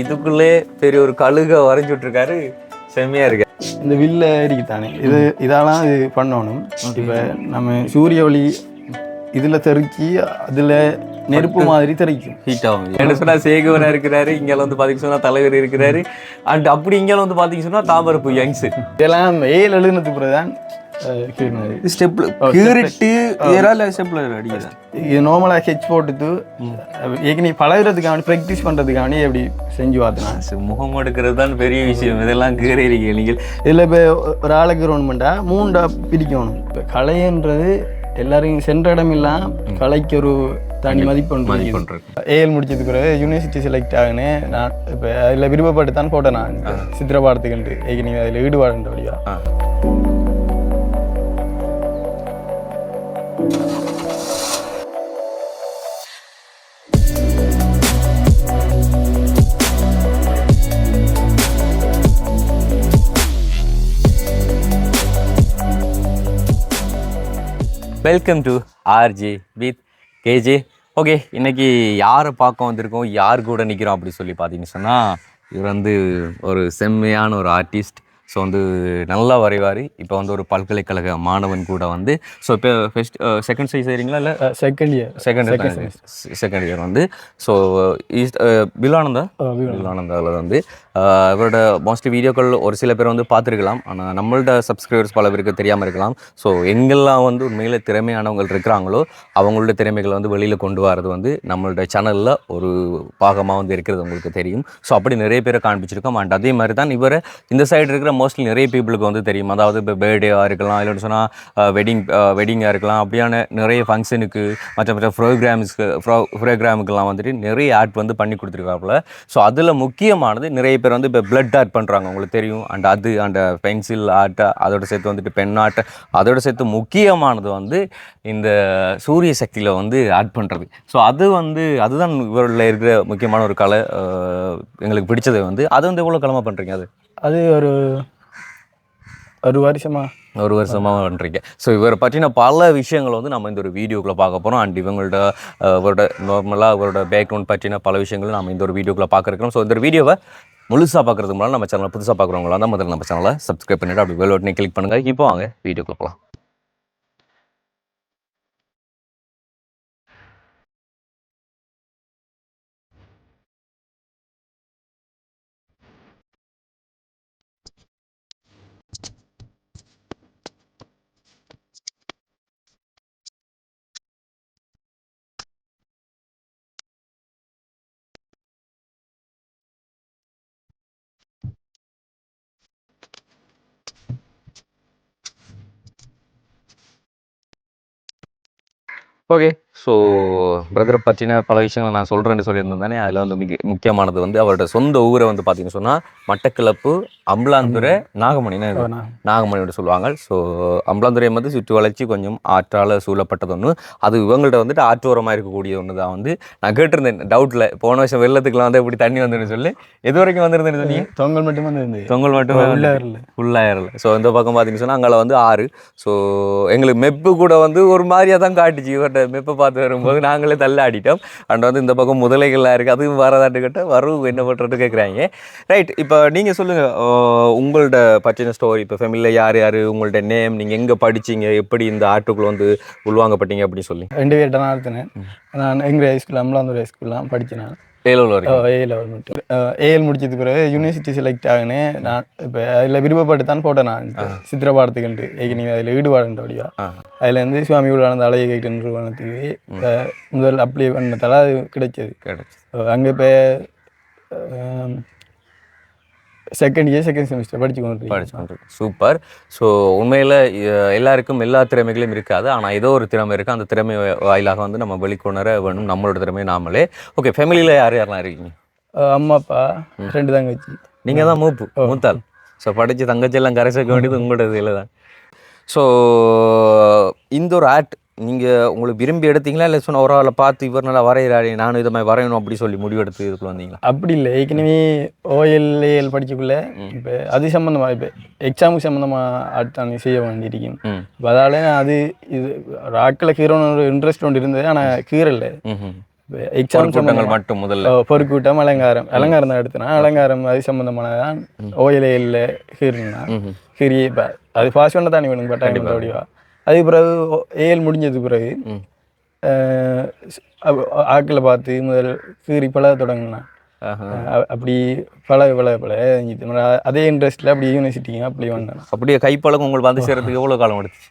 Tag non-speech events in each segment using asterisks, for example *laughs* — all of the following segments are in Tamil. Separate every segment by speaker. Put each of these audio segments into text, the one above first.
Speaker 1: இதுக்குள்ளே பெரிய ஒரு கழுக வரைஞ்சி விட்டுருக்காரு. செம்மையா இருக்கு.
Speaker 2: இந்த வில்ல இருக்குதானே இது இதெல்லாம் இது பண்ணணும். இப்போ நம்ம சூரிய ஒளி இதில் தெறிக்கி அதில் நெருப்பு மாதிரி தெறிக்கும்
Speaker 1: ஹீட் ஆகும். என்ன சொன்னா சேகவனா இருக்கிறாரு இங்க வந்து பாத்தீங்க சொன்னா தலைவர் இருக்கிறாரு. அண்ட் அப்படி இங்க வந்து பாத்தீங்க சொன்னா தாமரப்பு யங்ஸ்.
Speaker 2: இதெல்லாம் ஏழு எழுதுனதுக்கு பிறகு தான் கீழ்னது
Speaker 1: ஸ்டெப்ல கீறிட்டு ஏறால ஸ்டெப்ல அடிக்குதா
Speaker 2: இது நார்மலாக ஹெச் போட்டுட்டு ஏற்கனவே பழகுறதுக்கான ப்ராக்டிஸ் பண்ணுறதுக்கான எப்படி செஞ்சு பார்த்தேன்
Speaker 1: முகம் எடுக்கிறது தான் பெரிய விஷயம். இதெல்லாம் கீறி இருக்கீங்க நீங்கள்.
Speaker 2: இதில் இப்போ ஒரு ஆளுக்கு ரோன்மெண்ட்டா மூண்டா பிரிக்கணும் இப்போ கலைன்றது எல்லாரும் சென்ற இடம் இல்லாம கலைக்கு ஒரு தனி மதிப்பு ஏஎல் முடிச்சது பிறகு யூனிவர்சிட்டி செலக்ட் ஆகுனே நான் இப்போ அதில் விருப்பப்பட்டு தான் போட்டேன் நான். சித்திரபாடத்துக்குன்ட்டு ஏற்கனவே அதில் ஈடுபாடுன்ற வழியா.
Speaker 1: Welcome to RG with KJ okay இன்னைக்கு யாரை பார்க்க வந்திருக்கோம்? யார் கூட நிற்கிறோம் அப்படி சொல்லி பார்த்தீங்கன்னு சொன்னால் இவர் வந்து ஒரு செம்மையான ஒரு ஆர்டிஸ்ட் ஸோ வந்து நல்லா வரைவார். இப்போ வந்து ஒரு பல்கலைக்கழக மாணவன் கூட வந்து ஸோ இப்போ ஃபஸ்ட் செகண்ட் சைஸ் செய்கிறீங்களா இல்லை
Speaker 2: second year
Speaker 1: second second year வந்து ஸோ ஈஸ்ட் விலானந்தா விலானந்தாவில் வந்து இவரோட மோஸ்ட்லி வீடியோக்கள் ஒரு சில பேர் வந்து பார்த்துருக்கலாம். ஆனால் நம்மள்ட சப்ஸ்கிரைபர்ஸ் பல பேருக்கு தெரியாமல் இருக்கலாம். ஸோ எங்கெல்லாம் வந்து உண்மையில் திறமையானவங்க இருக்கிறாங்களோ அவங்களோட திறமைகளை வந்து வெளியில் கொண்டு வரது வந்து நம்மளோட சேனலில் ஒரு பாகமாக வந்து இருக்கிறது உங்களுக்கு தெரியும். ஸோ அப்படி நிறைய பேரை காண்பிச்சிருக்கோம். அண்ட் அதே மாதிரி தான் இவரை இந்த சைடு இருக்கிற மோஸ்ட்லி நிறைய பீப்புளுக்கு வந்து தெரியும். அதாவது இப்போ பேர்டேவாக இருக்கலாம் இல்லைன்னு சொன்னால் வெட்டிங் வெட்டிங்காக இருக்கலாம். அப்படியான நிறைய ஃபங்க்ஷனுக்கு மற்ற மற்ற ப்ரோக்ராம்ஸ்க்கு ப்ரோ ப்ரோக்ராமுக்கெல்லாம் வந்துட்டு நிறைய ஆட் வந்து பண்ணி கொடுத்துருக்காப்புல. ஸோ அதில் முக்கியமானது நிறைய பேர் வந்து இப்போ பிளட் ஆர்ட் பண்ணுறாங்க உங்களுக்கு தெரியும். அண்ட் அது அந்த பென்சில் ஆர்ட் அதோட சேர்த்து வந்துட்டு பென் ஆர்ட் அதோட சேர்த்து முக்கியமானது வந்து இந்த சூரிய சக்தியில் வந்து ஆட் பண்ணுறது ஸோ அது வந்து அதுதான் இவரில் இருக்கிற முக்கியமான ஒரு கலை எங்களுக்கு பிடிச்சது வந்து அது வந்து எவ்வளோ காலமாக பண்ணுறீங்க அது?
Speaker 2: அது ஒரு ஒரு வருஷமா.
Speaker 1: ஒரு வருஷமாக பண்ணுறீங்க ஸோ இவரை பற்றின பல விஷயங்களை வந்து நம்ம இந்த ஒரு வீடியோக்குள்ளே பார்க்க போகிறோம் அண்ட் இவங்களோட இவரோட நார்மலாக அவரோட பேக்ரவுண்ட் பற்றின பல விஷயங்களும் நம்ம இந்த ஒரு வீடியோக்குள்ளே பார்க்க இருக்கிறோம். ஸோ இந்த ஒரு வீடியோவை முழுசாக பார்க்குறதுக்கு முன்னாடி நம்ம சேனலை புதுசாக பார்க்குறவங்களா தான் முதல்ல நம்ம சேனலை சப்ஸ்கிரைப் பண்ணிவிட்டு அப்படி வேலோட்டினே கிளிக் பண்ணுங்கள் இப்போ வாங்க வீடியோ போகலாம் ஓகே ஸோ பிரதரை பற்றின பல விஷயங்களை நான் சொல்கிறேன்னு சொல்லியிருந்தேன் தானே? அதில் வந்து மிக முக்கியமானது வந்து அவரோட சொந்த ஊரை வந்து பார்த்தீங்கன்னு சொன்னால் மட்டக்களப்பு அம்பலாந்துறை நாகமணின்னு. நாகமணியோட சொல்லுவாங்க. ஸோ அம்பலாந்துறை வந்து சுற்றி வளைச்சி கொஞ்சம் ஆற்றால் சூழப்பட்டது ஒன்று அது இவங்கள்ட்ட வந்துட்டு ஆற்றோரமாக இருக்கக்கூடிய ஒன்று தான் வந்து நான் கேட்டிருந்தேன். டவுட்டில் போன வருஷம் வெள்ளத்துக்குலாம் வந்து இப்படி தண்ணி வந்துன்னு சொல்லி. எது வரைக்கும் வந்திருந்தேன்னு சொன்னீங்க
Speaker 2: தொங்கல் மட்டும் வந்து இருந்தது
Speaker 1: தொங்கல் மட்டும்
Speaker 2: வரல
Speaker 1: ஃபுல்லாயிரல ஸோ இந்த பக்கம் பார்த்தீங்கன்னு சொன்னால் அங்கே வந்து ஆறு. ஸோ எங்களுக்கு மெப்பு கூட வந்து ஒரு மாதிரியாக தான் காட்டுச்சு. இவர்கிட்ட மெப்பை பார்த்து வரும்போது நாங்களே தள்ளாடிட்டோம். அண்ட் வந்து இந்த பக்கம் முதலைகள்லாம் இருக்குது அதுவும் வரதாட்டு கிட்ட வரும் என்ன பண்ணுறது கேட்குறாங்க ரைட் இப்போ நீங்கள் சொல்லுங்கள் உங்கள்ட்ட பற்றின ஸ்டோரி இப்போ ஃபேமிலியில் யார் யார் உங்கள்ட்ட நேம் நீங்கள் எங்கே படிச்சீங்க எப்படி இந்த ஆர்ட்டுக்குள்ளே வந்து உள்வாங்கப்பட்டீங்க அப்படின்னு சொல்லி.
Speaker 2: ரெண்டு பேர்ட்ட நான் நான் எங்கள் ஹைஸ்கூல் அம்பலாந்தூர் ஹைஸ்கூல்லாம் படித்தேன் நான். ஏ லெவல் மட்டும். ஏஎல் முடிச்சது பிறகு யூனிவர்சிட்டி செலக்ட் ஆகுனே நான் இப்போ அதில் விருப்பப்பட்டு தான் போட்டேன் நான். சித்திரபாடத்துக்குன்ட்டு. ஏற்கனவே அதில் ஈடுபாடுன்ற வழியா அதில் வந்து சுவாமி விவேகானந்த அழகிய கைட்டு நிறுவனத்துக்கு முதல் அப்ளை பண்ணதால அது கிடைச்சது.
Speaker 1: கிடைச்சி
Speaker 2: அங்கே இப்போ செகண்ட் இயர் செகண்ட் செமிஸ்டர் படிச்சு கொண்டு
Speaker 1: படிச்சு கொண்டிருக்கோம் சூப்பர் ஸோ உண்மையில் எல்லாருக்கும் எல்லா திறமைகளும் இருக்காது. ஆனால் ஏதோ ஒரு திறமை இருக்குது அந்த திறமை வாயிலாக வந்து நம்ம வெளிக்கொணர வேணும். நம்மளோட திறமை நாமளே. ஓகே ஃபேமிலியில் யார் யாரெல்லாம் இருக்கீங்க?
Speaker 2: அம்மா அப்பா ரெண்டு தங்கச்சி.
Speaker 1: நீங்கள் தான் மூப்பு மூத்தாள். ஸோ படித்து தங்கச்சி எல்லாம் கரை சேர்க்க வேண்டியது உங்களோட இதில் தான். ஸோ இந்த ஒரு ஆர்ட் நீங்கள் உங்களுக்கு விரும்பி எடுத்தீங்களா? இல்லை சொன்ன ஒரு ஆளை பார்த்து இவர் நல்லா வரைகிறாரு நானும் இதை மாதிரி வரையணும் அப்படி சொல்லி முடிவெடுத்து இதுக்குள்ள வந்தீங்களா?
Speaker 2: அப்படி இல்லை. ஏற்கனவே ஓஎல் ஏஎல் படிக்கக்குள்ள இப்போ அது சம்மந்தமாக இப்போ எக்ஸாமுக்கு சம்மந்தமாக அடுத்த செய்ய வேண்டியிருக்கும். இப்போ அதால நான் அது இது ராக்கில் கீரோன்னு ஒரு இன்ட்ரெஸ்ட் ஒன்று இருந்தது ஆனால் கீரல எக்ஸாம்
Speaker 1: கூட்டங்கள் மட்டும் முதல்ல.
Speaker 2: பொறுக்கூட்டம் அலங்காரம். அலங்காரம் தான் எடுத்தனா? அலங்காரம் அது சம்மந்தமானதான் ஓயிலையில். ஹீரி இப்போ அது ஃபாஸ்ட் பண்ண தானே வேணும் டைம் வடிவா அதுக்கு பிறகு ஏஎல் முடிஞ்சது பிறகு
Speaker 1: ம்.
Speaker 2: ஆக்களை பார்த்து முதல் ஹீரி பழக தொடங்கினான். அப்படி பழக பழக பழக அதே இன்ட்ரெஸ்ட்டில் அப்படி யூனிவர்சிட்டிங்க அப்படி வந்தேன்
Speaker 1: அப்படியே கைப்பழக்கம் உங்களுக்கு வந்து சேர்றதுக்கு எவ்வளவு காலம் எடுத்துச்சு?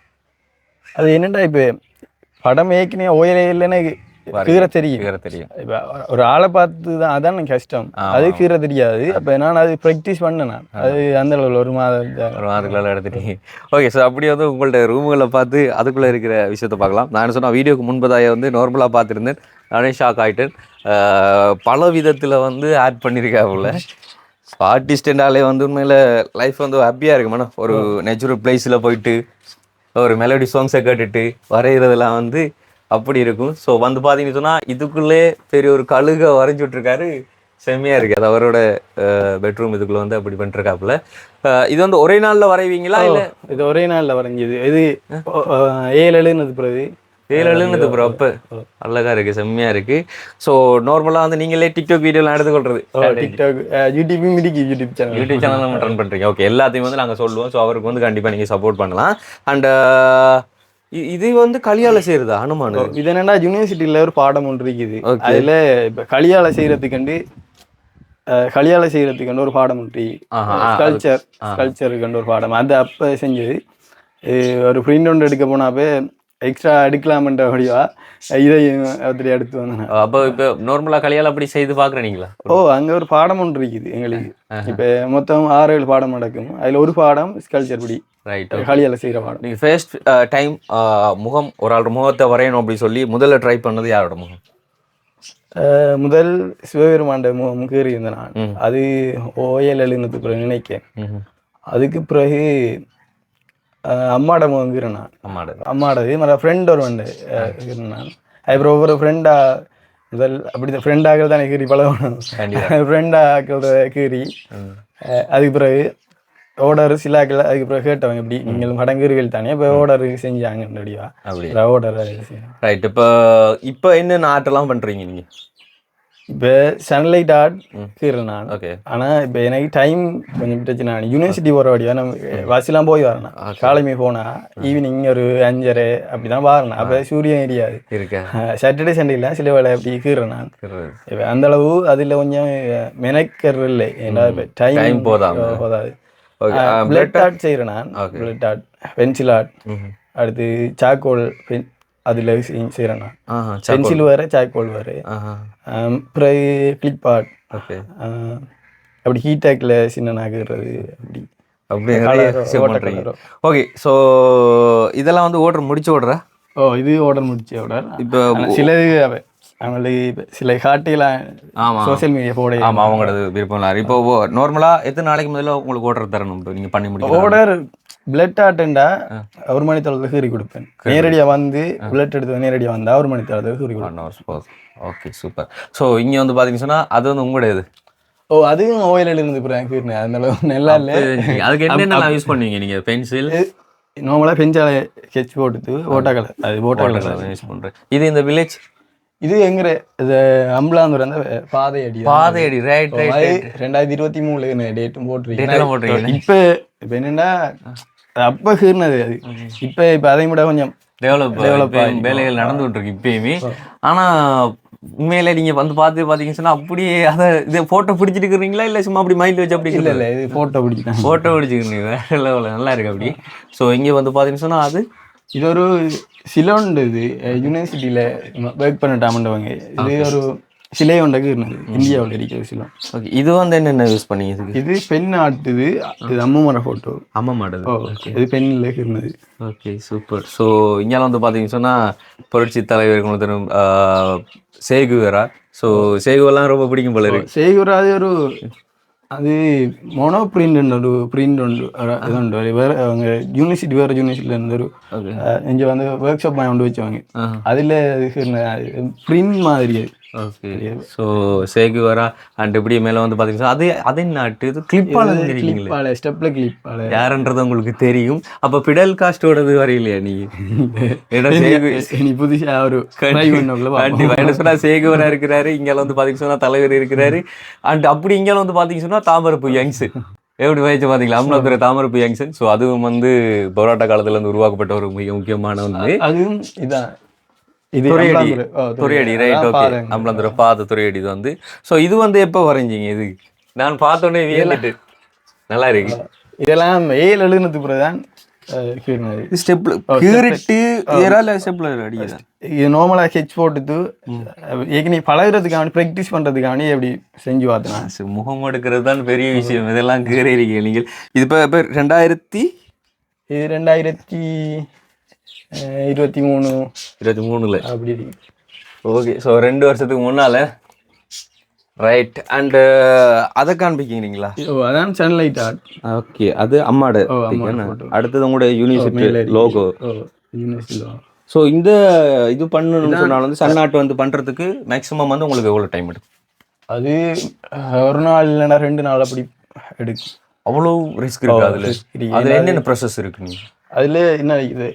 Speaker 2: அது என்னடா இப்போ படம் ஏற்கனவே ஓயிலையில் கீரை தெரியும்.
Speaker 1: வேற தெரியும்.
Speaker 2: இப்போ ஒரு ஆளை பார்த்து தான் அதான் எனக்கு கஷ்டம். அது கீரை தெரியாது. அப்போ நான் அது ப்ராக்டிஸ் பண்ணேன் நான். அது அந்த அளவில் ஒரு மாதம்.
Speaker 1: ஒரு மாதத்துக்குள்ள எடுத்துட்டீங்க. ஓகே ஸோ அப்படியே வந்து உங்கள்ட்ட ரூம்களை பார்த்து அதுக்குள்ளே இருக்கிற விஷயத்த பார்க்கலாம். நான் என்ன சொன்ன வீடியோக்கு முன்பதாக வந்து நார்மலாக பார்த்துருந்தேன். நானே ஷாக் ஆகிட்டேன் பல விதத்தில் வந்து ஆட் பண்ணியிருக்காப்புல ஆர்டிஸ்டண்டாலே வந்து உண்மையில் லைஃப் வந்து ஹாப்பியாக இருக்கு மேடம். ஒரு நேச்சுரல் பிளேஸில் போயிட்டு ஒரு மெலடி சாங்ஸை கேட்டுட்டு வரைகிறதெல்லாம் வந்து அப்படி இருக்கும். ஸோ வந்து பார்த்தீங்கன்னு சொன்னால் இதுக்குள்ளே பெரிய ஒரு கழுகை வரைஞ்சி விட்ருக்காரு செம்மையாக இருக்குது அது அவரோட பெட்ரூம் இதுக்குள்ளே வந்து அப்படி பண்ணிருக்காப்புல. இது வந்து ஒரே நாளில் வரைவீங்களா இல்லை?
Speaker 2: இது ஒரே நாளில் வரைஞ்சது. இது ஏழு எழுதுனது பிறகு.
Speaker 1: ஏழு எழுதுனது ப்ரோ அப்போ அழகா இருக்கு. செம்மையாக இருக்கு. ஸோ நார்மலாக வந்து நீங்களே டிக்டாக் வீடியோலாம் எடுத்துக்கொள்றது
Speaker 2: டிக்டாக் யூடியூப் மிடிக்கு யூடியூப் சேனல்
Speaker 1: யூடியூப் சேனல் நம்ம ரன் பண்ணுறீங்க ஓகே எல்லாத்தையும் வந்து நாங்கள் சொல்லுவோம். ஸோ அவருக்கு வந்து கண்டிப்பாக நீங்கள் சப்போர்ட் பண்ணலாம். அண்ட் இது வந்து களியால செய்யறதா அனுமான்
Speaker 2: இது என்னன்னா யூனிவர்சிட்டியில் ஒரு பாடம் ஒன்று இருக்குது. அதில் இப்போ களியால செய்கிறதுக்கண்டு களியால செய்கிறதுக்கண்டு ஒரு பாடம் ஒன்று. கல்ச்சர் கல்ச்சருக்கண்டு ஒரு பாடம். அது அப்போ செஞ்சது. ஒரு பிரிண்ட் ஒன்று எடுக்க போனாப்பே எக்ஸ்ட்ரா எடுக்கலாம்ன்ற வழியா இதை ஒருத்தர் எடுத்து வந்தேன்.
Speaker 1: அப்போ இப்போ நார்மலாக களியால் அப்படி செய்து பார்க்குறீங்களா
Speaker 2: ஓ அங்கே ஒரு பாடம் ஒன்று இருக்குது எங்களுக்கு. இப்போ மொத்தம் ஆறு ஏழு பாடம் நடக்கும். அதில் ஒரு பாடம் ஸ்கல்ச்சர் படி.
Speaker 1: ரைட்
Speaker 2: களியால செய்கிற பாடம்.
Speaker 1: நீங்கள் ஃபர்ஸ்ட் டைம் முகம் ஒரு ஆள் முகத்தை வரையணும் அப்படி சொல்லி முதல்ல ட்ரை பண்ணது யாரோட முகம்?
Speaker 2: முதல் சிவபெருமாண்ட முகம் கீறி இருந்தேன் நான் அது ஓயல் எழுந்தது பிறகு நினைக்கேன். அதுக்கு பிறகு அம்மாட முகம் கீறேன் நான்.
Speaker 1: அம்மாடு.
Speaker 2: அம்மாடது மற்ற ஃப்ரெண்ட் ஒரு வந்து நான். அப்புறம் ஒவ்வொரு ஃப்ரெண்டா முதல் அப்படி ஃப்ரெண்ட் ஆகிறது தானே கீறி பழகணும். ஃப்ரெண்ட் *laughs* ஆக்கிறத கீறி. அஹ் அதுக்கு பிறகு ஓர்டர் சிலாக்கள் அதுக்கு பிறகு கேட்டவங்க இப்படி நீங்கள் மடங்குறிகள் தானே இப்போ ஓர்டர் செஞ்சாங்க ரெடியா
Speaker 1: அப்படி
Speaker 2: ஓர்டர்
Speaker 1: ரைட் இப்போ இப்போ என்னென்ன ஆர்ட்லாம் பண்ணுறீங்க நீங்கள்
Speaker 2: இப்போ சன்லைட் ஆர்ட் கீறேன் நான்.
Speaker 1: ஓகே
Speaker 2: ஆனால் இப்போ எனக்கு டைம் கொஞ்சம் பிரச்சனை யூனிவர்சிட்டி போகிற வழியா நம்ம பஸ்லாம் போய் வரணும் காலைமே போனால் ஈவினிங் ஒரு அஞ்சரை அப்படி தான் வரணும் அப்போ சூரியன் எரியாது சாட்டர்டே சண்டேல சில வேலை அப்படி கீறேன் நான். இப்ப அந்த அளவு அதில் கொஞ்சம் மெனக்கர் இல்லை. ஏன்னா டைம். போதாது.
Speaker 1: ஓகே
Speaker 2: பிளட் ஆர்ட் செய்கிறேன் நான். பிளட் ஆர்ட் பென்சில் ஆர்ட் அடுத்து சாக்கோல் பென் அதில் செய்கிறேன் நான். பென்சில் வேறு சாக்கோல் வேறு. பிறகு கிளிப் ஆர்ட்
Speaker 1: ஓகே
Speaker 2: அப்படி ஹீட்டாக்கில் சின்ன நகர்றது அப்படி.
Speaker 1: அப்படி. ஓகே ஸோ இதெல்லாம் வந்து ஓடுற முடிச்சு ஓடுற?
Speaker 2: ஓ இது ஆர்டர் முடிச்சு ஆர்டர்
Speaker 1: இப்போ
Speaker 2: சிலது அவ- அவங்களுக்கு சில காட்டிலாம்
Speaker 1: ஆமா.
Speaker 2: சோஷியல் மீடியா போட
Speaker 1: ஆமா அவங்களோட விருப்பம் இப்போ நார்மலாக எத்தனை நாளைக்கு முதல்ல உங்களுக்கு ஓடுற தரணும்? நீங்கள் பண்ணி முடிக்கலாம்
Speaker 2: ஆர்டர் பிளட் ஆர்ட்டுண்டா ஒரு மணி தளத்தில் கீறி கொடுப்பேன். நேரடியா வந்து பிளட் எடுத்து நேரடியா வந்தா ஒரு மணி தளத்தில் கீறி கொடுப்பேன்.
Speaker 1: ஓகே சூப்பர் ஸோ இங்கே வந்து பார்த்தீங்கன்னு சொன்னா அது வந்து உங்களுடைய இது
Speaker 2: ஓ அதுவும் ஓயில் இருந்து அந்த அளவு நல்லா இல்லை.
Speaker 1: அதுக்கு என்னென்ன யூஸ் பண்ணுவீங்க நீங்கள் பென்சில்
Speaker 2: நார்மலாக பெஞ்சால ஸ்கெட்ச் போட்டுட்டு ஓட்டா கலர் அது ஓட்டா கலர்
Speaker 1: யூஸ் பண்ணுறேன் இது இந்த வில்லேஜ்
Speaker 2: இது எங்கிற இது அம்பலாந்தூர் அந்த பாதை அடி
Speaker 1: ரைட் ரைட்
Speaker 2: ரெண்டாயிரத்தி இருபத்தி மூணுல டேட்டும் போட்டிருக்கேன்
Speaker 1: போட்டுருக்கீங்க
Speaker 2: இப்ப இப்ப என்னன்னா அப்ப கீறினது அது. இப்ப இப்ப அதை விட கொஞ்சம்
Speaker 1: டெவலப் டெவலப் வேலைகள் நடந்துகிட்டு இருக்கு இப்பயுமே. ஆனா உண்மையில நீங்க வந்து பார்த்து பார்த்தீங்கன்னு சொன்னா அப்படியே அதை இதை ஃபோட்டோ பிடிச்சிட்டு இருக்கிறீங்களா இல்லை சும்மா அப்படி மைண்டில் வச்சு அப்படி
Speaker 2: இல்ல இல்ல இது போட்டோ பிடிச்சிட்டேன்
Speaker 1: ஃபோட்டோ பிடிச்சிக்கிறீங்க வேற லெவலில் நல்லா இருக்கு அப்படி. ஸோ இங்கே வந்து பார்த்தீங்கன்னு சொன்னா அது
Speaker 2: இது ஒரு சிலோண்டு இது. யூனிவர்சிட்டியில ஒர்க் பண்ணிட்டாமண்டவங்க இது ஒரு சிலை ஒன்றை கீறினது இந்தியாவில் இருக்கிற சிலம்
Speaker 1: ஓகே இது வந்து என்னென்ன யூஸ் பண்ணீங்க இதுக்கு?
Speaker 2: இது பெண் ஆட்டுது. இது அம்மமர போட்டோ
Speaker 1: அம்மா மாட்டது
Speaker 2: ஓ இது பெண்ணில் கீறினது
Speaker 1: ஓகே சூப்பர் ஸோ இங்கே வந்து பார்த்தீங்கன்னு சொன்னால் புரட்சி தலைவர் ஒருத்தரும் சேகுவரா ஸோ சேகுவெல்லாம் ரொம்ப பிடிக்கும் போல இருக்கு.
Speaker 2: சேகூர் அது ஒரு அது மொனோ பிரிண்ட் ஒரு பிரிண்ட் உண்டு ஒரு இது உண்டு ஒரு வேற அவங்க யூனிவர்சிட்டி வேற யூனிவர்சிட்டியில் இருந்து ஒரு இங்கே வந்து ஒர்க் ஷாப் கொண்டு வச்சவங்க. அதில் பிரிண்ட் மாதிரி அது.
Speaker 1: ஓகே ஸோ சேகு வரா அண்ட் இப்படி மேலே வந்து பார்த்தீங்கன்னா அது அதே நாட்டு இது கிளிப்பால
Speaker 2: கிளிப்பால ஸ்டெப்ல கிளிப்பால
Speaker 1: யாருன்றது உங்களுக்கு தெரியும். அப்போ பிடல் காஸ்டோடது வரையிலையா நீ? ஏன்னா சேகு
Speaker 2: நீ புதுசா ஒரு
Speaker 1: என்ன சொன்னா சேகுவரா இருக்கிறாரு இங்க வந்து பாத்தீங்கன்னா சொன்னா தலைவர் இருக்கிறாரு. அண்ட் அப்படி இங்க வந்து பாத்தீங்கன்னா சொன்னா தாமரப்பு யங்ஸ். எப்படி வயசு பாத்தீங்களா? அமலாத்துறை தாமரப்பு யங்ஸன் ஸோ அதுவும் வந்து போராட்ட காலத்துல இருந்து உருவாக்கப்பட்ட ஒரு மிக முக்கியமான ஒன்று
Speaker 2: அதுவும் இதான். இது
Speaker 1: துறையடி. துறையடி. ரைட் ஓகே பாத துறையடி இது வந்து. ஸோ இது வந்து எப்போ வரைஞ்சீங்க இது? நான் பார்த்தோன்னே வியந்துட்டு. நல்லா இருக்கு.
Speaker 2: இதெல்லாம் ஏழு எழுதுனதுக்கு
Speaker 1: இது ஸ்டெப்ல கீறிட்டு ஏறால ஸ்டெப்ல அடிக்குதா
Speaker 2: இது நார்மலாக ஹெச் போட்டுட்டு ஏற்கனவே பழகுறதுக்காண்டி ப்ராக்டிஸ் எப்படி செஞ்சு பார்த்தேன்.
Speaker 1: முகம் எடுக்கிறது தான் பெரிய விஷயம். இதெல்லாம் கீறி இருக்கீங்க நீங்கள். இது இப்போ இப்போ ரெண்டாயிரத்தி
Speaker 2: இது ரெண்டாயிரத்தி இருபத்தி மூணு.
Speaker 1: இருபத்தி மூணுல.
Speaker 2: அப்படி.
Speaker 1: ஓகே ஸோ ரெண்டு வருஷத்துக்கு முன்னால ரைட் அண்டு அதை காண்பிக்கிறீங்களா?
Speaker 2: அதான் சன்லைட் ஆர்ட்
Speaker 1: ஓகே அது அம்மாட. அடுத்தது உங்களோட யூனிவர்சிட்டி லோகோ
Speaker 2: ஓ யூனிவர்சிட்டியில்
Speaker 1: ஸோ இந்த இது பண்ணணும்னு சொன்னாலும் வந்து சன்னாட்டு வந்து பண்றதுக்கு மேக்ஸிமம் வந்து உங்களுக்கு எவ்வளோ டைம் எடுக்கும்?
Speaker 2: அது ஒரு நாள் இல்லைன்னா ரெண்டு நாள் அப்படி எடுக்கும்.
Speaker 1: அவ்வளோ ரிஸ்க் இருக்கு அதுல. அதுல என்னென்ன ப்ராசஸ் இருக்கு நீங்க?
Speaker 2: அதில் என்ன இருக்குது?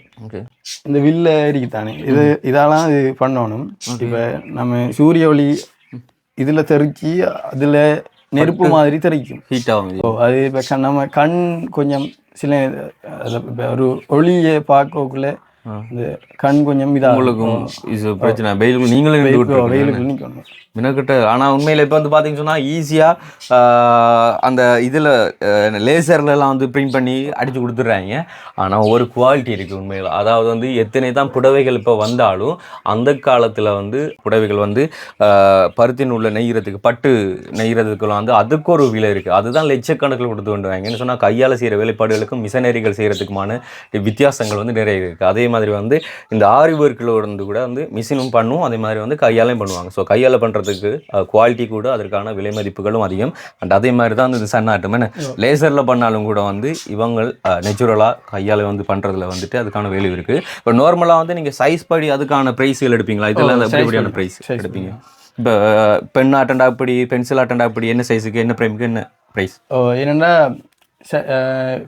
Speaker 2: இந்த வில்ல இருக்குதானே இது இதெல்லாம் இது பண்ணணும். இப்போ நம்ம சூரிய ஒளி இதில் தெறிச்சு அதில் நெருப்பு மாதிரி தெறிக்கும்
Speaker 1: ஹீட் ஆகும்
Speaker 2: ஓ அது இப்போ நம்ம கண் கொஞ்சம் சில ஒரு ஒளியை பார்க்கக்குள்ள இந்த கண் கொஞ்சம் இதாகும்.
Speaker 1: பிரச்சனை. வெயிலுக்கு நீங்களே.
Speaker 2: வெயிலுக்கு நிற்கணும்
Speaker 1: மினக்கிட்ட ஆனால் உண்மையில் இப்போ வந்து பார்த்தீங்கன்னு சொன்னால் ஈஸியாக அந்த இதில் லேசர்லலாம் வந்து பிரிண்ட் பண்ணி அடித்து கொடுத்துட்றாங்க. ஆனால் ஒரு குவாலிட்டி இருக்குது உண்மையில். அதாவது வந்து எத்தனை தான் புடவைகள் இப்போ வந்தாலும் அந்த காலத்தில் வந்து புடவைகள் வந்து பருத்தின் உள்ள நெய்கிறதுக்கு பட்டு நெய்கிறதுக்குலாம் வந்து அதுக்கு ஒரு விலை இருக்குது அதுதான் லட்சக்கணக்கில் கொடுத்து கொண்டு வாங்க சொன்னால் கையால் செய்கிற வேலைப்பாடுகளுக்கும் மிஷனரிகள் செய்கிறதுக்குமான வித்தியாசங்கள் வந்து நிறைய இருக்குது அதே மாதிரி வந்து இந்த ஆரி ஒர்க்கில் இருந்து கூட வந்து மிஷினும் பண்ணும் அதே மாதிரி வந்து கையாலையும் பண்ணுவாங்க. ஸோ கையால் பண்ணுறது பண்ணுறதுக்கு குவாலிட்டி கூட அதற்கான விலை மதிப்புகளும் அதிகம். அண்ட் அதே மாதிரி தான் இந்த சன்னாட்டம் என்ன லேசரில் பண்ணாலும் கூட வந்து இவங்க நெச்சுரலாக கையால் வந்து பண்ணுறதுல வந்துட்டு அதுக்கான வேல்யூ இருக்குது இப்போ நார்மலாக வந்து நீங்கள் சைஸ் படி அதுக்கான ப்ரைஸ்கள் எடுப்பீங்களா? இதெல்லாம்
Speaker 2: size
Speaker 1: எப்படியான
Speaker 2: படி,
Speaker 1: ப்ரைஸ் எடுப்பீங்க? இப்போ பென் ஆட்டண்டா அப்படி பென்சில் ஆட்டண்டா அப்படி என்ன சைஸுக்கு என்ன ப்ரைமுக்கு என்ன ப்ரைஸ்
Speaker 2: என்னென்னா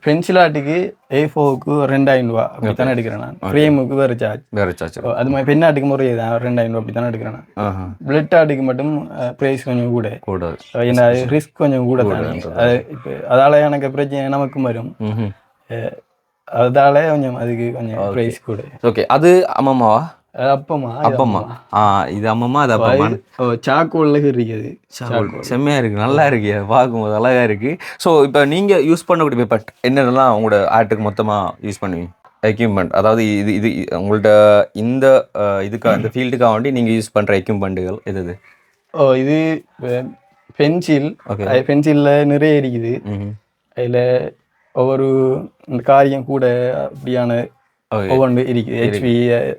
Speaker 2: பென்சில் ஆர்ட்டுக்கு ஏ ஃபோவுக்கு ரெண்டாயிரம் ரூபா. அப்படி தானே எடுக்கிறேன் நான். ஃப்ரேமுக்கு வேறு சார்ஜ்
Speaker 1: வேறு சார்ஜ்
Speaker 2: அது மாதிரி பென் ஆர்ட்டுக்கு முறையே தான். ரெண்டாயிரம் ரூபா அப்படி தானே எடுக்கிறேன் நான். பிளட் ஆர்ட்டுக்கு மட்டும் ப்ரைஸ் கொஞ்சம் கூட.
Speaker 1: கூடாது.
Speaker 2: ஏன்னா ரிஸ்க் கொஞ்சம் கூட தானே. அது இப்போ அதால எனக்கு பிரச்சனை நமக்கும் வரும். அதால கொஞ்சம் அதுக்கு கொஞ்சம் ப்ரைஸ் கூட.
Speaker 1: ஓகே அது அம்மம்மாவா
Speaker 2: அப்பமா? இது
Speaker 1: அப்பம்மா ஆ இது அம்மம்மா அது அப்பம்மா
Speaker 2: ஓ சாக்கோல்ல இருக்குது.
Speaker 1: சாவல் செம்மையா இருக்கு. நல்லா இருக்கு. பார்க்கும்போது அழகா இருக்கு. ஸோ இப்போ நீங்க யூஸ் பண்ணக்கூடிய பேப்பர் என்னென்னலாம் உங்களோட ஆர்ட்டுக்கு மொத்தமா யூஸ் பண்ணுவீங்க? எக்யூப்மெண்ட் அதாவது இது இது உங்கள்ட்ட இந்த இதுக்காக இந்த ஃபீல்டுக்காக வேண்டி நீங்க யூஸ் பண்ற எக்யூப்மெண்ட்டுகள் எது இது
Speaker 2: ஓ இது பென்சில். பென்சில்ல நிறைய இருக்குது. அதில் ஒவ்வொரு இந்த காரியம் கூட அப்படியான
Speaker 1: ஓகே
Speaker 2: ஒவ்வொன்று இருக்குது ஹெச்பி